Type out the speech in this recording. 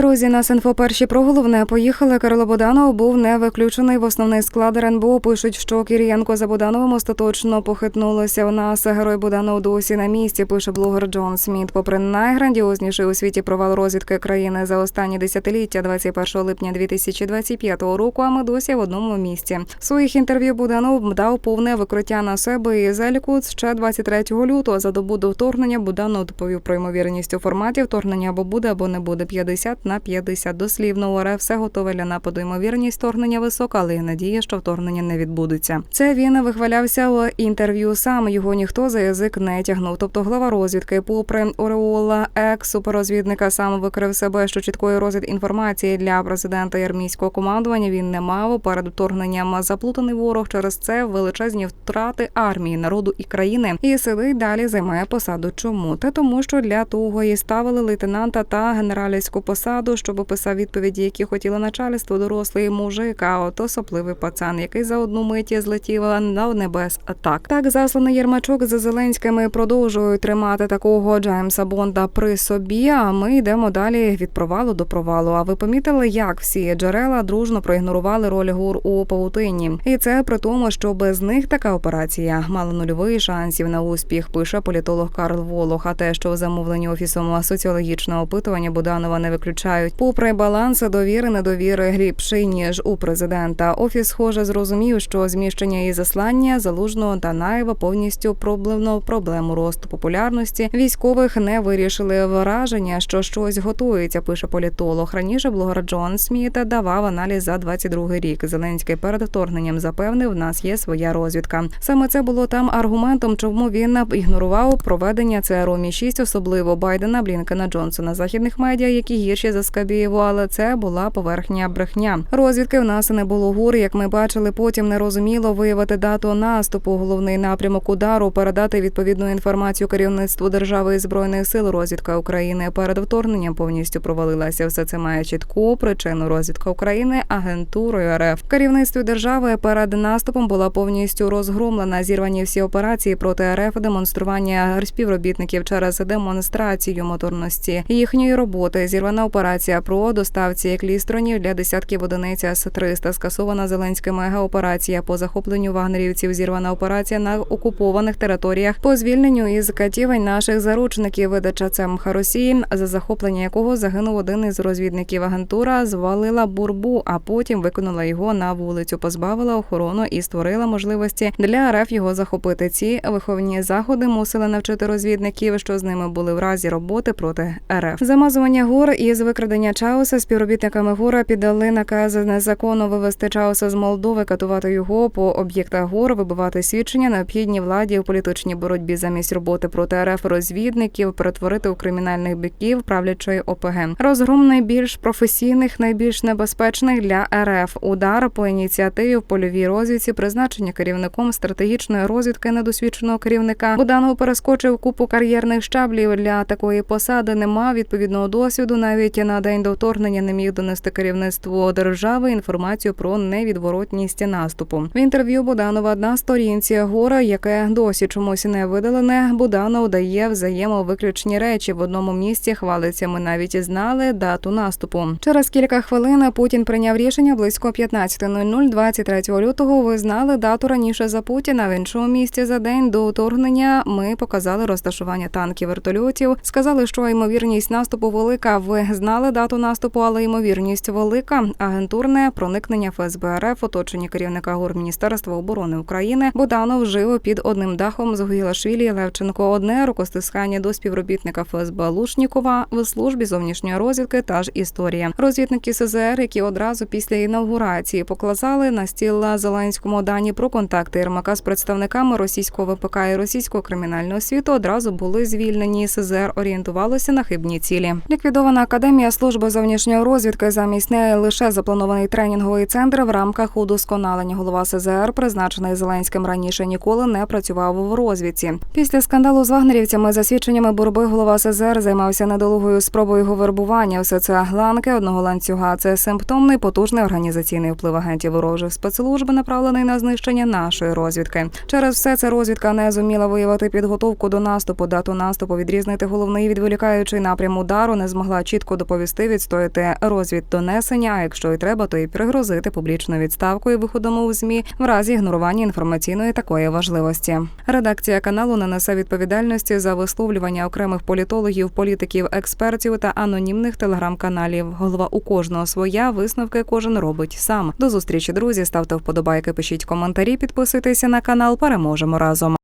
Друзі, нас інфо перші про головне поїхали. Кирило Боданов був не виключений в основний склад РНБО. Пишуть, що Кірієнко за Бодановим остаточно похитнулося. У нас герой Боданов досі на місці. Пише блогер Джон Сміт. Попри найграндіозніший у світі провал розвідки країни за останні десятиліття, 21 липня 2025 року. А ми досі в одному місці. В своїх інтерв'ю Буданов дав повне викриття на себе і заліку ще 23 лютого. За добу до вторгнення Буданов доповів про ймовірність у форматі вторгнення або буде, або не буде 50 на 50. Дослівно у все готове для нападу. Ймовірність вторгнення висока, але є надія, що вторгнення не відбудеться. Це він вихвалявся в інтерв'ю. Сам його ніхто за язик не тягнув. Тобто глава розвідки, попри Ореола, екс суперрозвідника, сам викрив себе, що чіткої розвід інформації для президента і армійського командування він не мав перед вторгненням. Заплутаний ворог через це величезні втрати армії, народу і країни. І сидить далі займає посаду. Чому? Та тому, що для того і ставили лейтенанта та генералівську посаду, щоб описав відповіді, які хотіло начальство, дорослий мужик, а ото сопливий пацан, який за одну миті злетів на небес. Так так засланий Єрмачок за Зеленськими продовжують тримати такого Джеймса Бонда при собі. А ми йдемо далі від провалу до провалу. А ви помітили, як всі джерела дружно проігнорували роль гур у павутині? І це при тому, що без них така операція мала нульовий шансів на успіх. Пише політолог Карл Волох. А те, що в замовленні офісом соціологічного опитування Буданова не виключають. Попри баланс довіри недовіри глибший, ніж у президента. Офіс, схоже, зрозумів, що зміщення і заслання залужного та Наєва повністю проблемно проблему росту популярності військових не вирішили враження, що щось готується. Пише політолог. Раніше блогер Джон Сміт давав аналіз за 22 рік. Зеленський перед вторгненням запевнив, в нас є своя розвідка. Саме це було там аргументом, чому він ігнорував проведення ЦРУ Мі 6 особливо Байдена, Блінкена, Джонсона, західних медіа, які гірші за Скабєєву, але це була поверхня брехня. Розвідки в нас не було гур. Як ми бачили, потім не розуміло виявити дату наступу. Головний напрямок удару передати відповідну інформацію керівництву держави і збройних сил. Розвідка України перед вторгненням повністю провалилася. Все це має чітку причину. Розвідка України агентурою РФ. В керівництві держави перед наступом була повністю розгромлена. Зірвані всі операції проти РФ, демонстрування співробітників через демонстрацію моторності їхньої роботи. Зірвана операція про доставці клістронів для десятків одиниць С-300. Скасована Зеленська мегаоперація по захопленню вагнерівців. Зірвана операція на окупованих територіях по звільненню із катівень наших заручників. Видача цемха Росії, за захоплення якого загинув один із розвідників. Агентура звалила бурбу, а потім викинула його на вулицю, позбавила охорону і створила можливості для РФ його захопити. Ці виховні заходи мусили навчити розвідників, що з ними були в разі роботи проти РФ. Замазування гор із викрадення Чауса співробітниками гора піддали наказ незаконно вивести Чауса з Молдови, катувати його по об'єктах гор, вибивати свідчення, необхідні владі у політичній боротьбі замість роботи проти РФ розвідників, перетворити у кримінальних биків правлячої ОПГ. Розгром найбільш професійних, найбільш небезпечних для РФ. Удар по ініціативі в польовій розвідці, призначення керівником стратегічної розвідки недосвідченого керівника. Буданов перескочив купу кар'єрних щаблів для такої посади. Не мав відповідного досвіду. Навіть на день до вторгнення не міг донести керівництво держави інформацію про невідворотність наступу. В інтерв'ю Буданова на сторінці гора, яке досі чомусь не видалене. Буданов дає взаємовиключні речі. В одному місці хвалиться. Ми навіть знали дату наступу. Через кілька хвилин Путін прийняв рішення близько 15.00 23 лютого. Ви знали дату раніше за Путіна. В іншому місці за день до вторгнення ми показали розташування танків вертольотів. Сказали, що ймовірність наступу велика. Ви знали дату наступу, але ймовірність велика. Агентурне проникнення ФСБ РФ, оточення керівника гур Міністерства оборони України. Буданов жив під одним дахом з Гугілашвілі Левченко. Одне рукостискання до співробітника ФСБ Лушнікова в службі зовнішньої розвідки. Та ж історія. Розвідники СЗР, які одразу після інаугурації поклазали на стіл Зеленському дані про контакти Єрмака з представниками російського ВПК і російського кримінального світу, одразу були звільнені. СЗР орієнтувалося на хибні цілі. Ліквідована академія служби зовнішньої розвідки. Замість неї лише запланований тренінговий центр в рамках удосконалення. Голова СЗР, призначений Зеленським раніше, ніколи не працював в розвідці. Після скандалу з вагнерівцями за свідченнями борби голова СЗР займався недолугою спробою його вербування. Все це гланки одного ланцюга. Це симптомний потужний організаційний вплив агентів ворожих спецслужб, направлений на знищення нашої розвідки. Через все це розвідка не зуміла виявити підготовку до наступу, дату наступу, відрізнити головний відволікаючий напрям удару, не змогла чітко доповісти, відстояти розвіддонесення. А якщо й треба, то і пригрозити публічною відставкою виходом у змі в разі ігнорування інформаційної такої важливості. Редакція каналу не несе відповідальності за висловлювання окремих політологів, політиків, експертів та анонімних телеграм-каналів. Голова у кожного своя висновки кожен робить сам. До зустрічі, друзі. Ставте вподобайки, пишіть коментарі, підписуйтеся на канал. Переможемо разом.